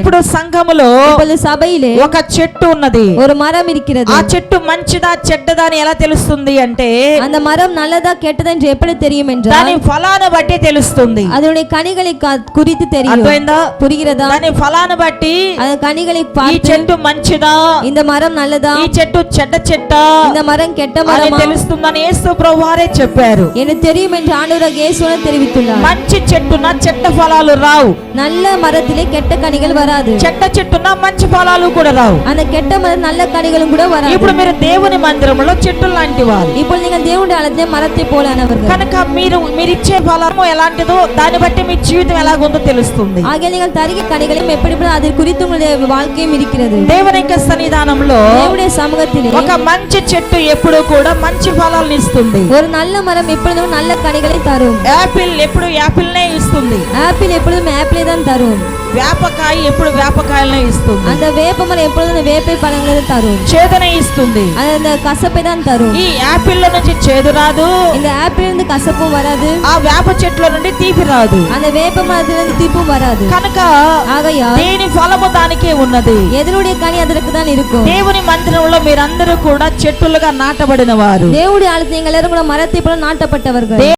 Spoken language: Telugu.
ఇప్పుడు సంఘములో இப்பொழுது சபையிலே ఒక చెట్టు ఉన్నది ஒரு மரம் இருக்கிறது ఆ చెట్టు మంచిదా చెడ్డదా అని ఎలా తెలుస్తుంది అంటే அந்த மரம் நல்லதா கெட்டதா என்று எப்படி தெரியும் என்றால் దాని ఫలాన్ని బట్టి తెలుస్తుంది அதனுடைய கனிகளை க- குறித்து தெரியும் అర్థమైందా புரிகிறதா దాని ఫలాన్ని బట్టి அந்த கனிகளை ఈ பார்த்து చెట్టు మంచిదా இந்த மரம் நல்லதா ఈ చెట్టు చెడ్డ చెట్ట இந்த மரம் கெட்ட అని மரமா తెలుస్తుందని యేసు ప్రభు వారే చెప్పారు எனக்கு தெரியும் என்று ஆண்டவராக இயேசுவன் தெரிவித்துள்ளார் మంచి చెట్టున చెడ్డ ఫలాలు రావు நல்ல மரத்திலே கெட்ட கனிகள் வராது చెడ్డ చెట్టున మంచి ఫలాలు కూడా రావు அந்த கெட்ட மரம் நல்ல கனிகளும் கூட வராது ఇప్పుడు మీరు దేవుని మందిరంలో చెట్టు లాంటి వారు இப்போ நீங்கள் தேவனுடைய ஆலயத்திலே மரத்தை போலானவர்கள் కనుక మీరు మీరు ఇచ్చే ఫలము ఎలాంటిదో దాన్ని బట్టి మీ జీవితం ఎలాగుందో తెలుస్తుంది ஆகிய நீங்கள் தருகிற கனிகளையும் எப்படி அதில் குறித்து உங்களுடைய வாழ்க்கையும் இருக்கிறது దేవుని యొక్క సన్నిధానంలో தேவனுடைய சமூகத்திலே ఒక మంచి చెట్టు ఎప్పుడు కూడా మంచి ఫలాలను ఇస్తుంది ஒரு நல்ல மரம் எப்பொழுதும் நல்ல கனிகளை தரும் యాపిల్ ఎప్పుడు యాపిల్నే ఇస్తుంది ஆப்பிள் எப்பொழுதும் ஆப்பிளை தான் தரும் వేపకాయ ఎప్పుడు వేపకాయలనే ఇస్తుంది அந்த வேப்ப மரம் எப்பொழுதும் அந்த வேப்பை பழங்களை தரும் చేదనే ఇస్తుంది அது அந்த கசப்பை தான் தரும் ఈ యాపిల్ నుంచి చేదు రాదు இந்த ஆப்பிள் இருந்து கசப்பும் வராது ఆ వేప చెట్ల నుండి తీపి రాదు அந்த வேப்ப மரத்திலிருந்து தீப்பும் வராது కనుక ஆகையா దేని ఫలము దానికే ఉన్నది எதனுடைய கனி அதற்கு தான் இருக்கும் దేవుని మందిరంలో మీరందరూ కూడా చెట్టులుగా నాటబడిన వారు தேவனுடைய ஆலயத்தில் நீங்கள் எல்லாரும் கூட மரத்தை போல நாட்டப்பட்டவர்கள்